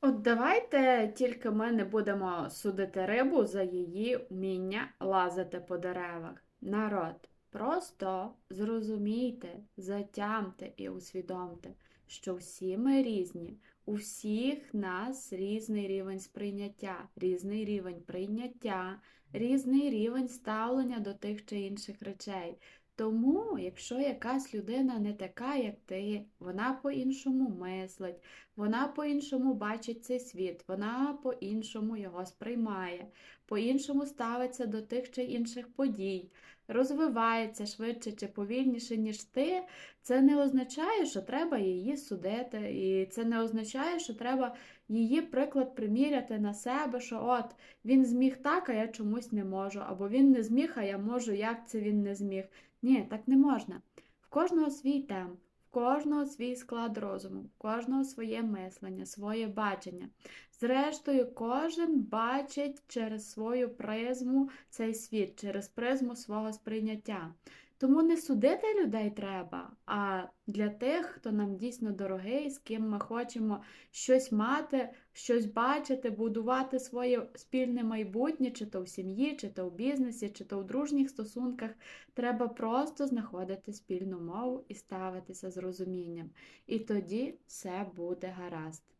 От давайте тільки ми не будемо судити рибу за її вміння лазити по деревах. Народ, просто зрозумійте, затямте і усвідомте, що всі ми різні, у всіх нас різний рівень сприйняття, різний рівень прийняття, різний рівень ставлення до тих чи інших речей. Тому, якщо якась людина не така, як ти, вона по-іншому мислить, вона по-іншому бачить цей світ, вона по-іншому його сприймає, по-іншому ставиться до тих чи інших подій, розвивається швидше чи повільніше, ніж ти, це не означає, що треба її судити, і це не означає, що треба її приклад приміряти на себе, що от він зміг так, а я чомусь не можу, або він не зміг, а я можу, як це він не зміг. Ні, так не можна. В кожного свій темп, кожного свій склад розуму, кожного своє мислення, своє бачення. Зрештою, кожен бачить через свою призму цей світ, через призму свого сприйняття. Тому не судити людей треба, а для тих, хто нам дійсно дорогий, з ким ми хочемо щось мати, щось бачити, будувати своє спільне майбутнє, чи то в сім'ї, чи то в бізнесі, чи то в дружніх стосунках, треба просто знаходити спільну мову і ставитися з розумінням. І тоді все буде гаразд.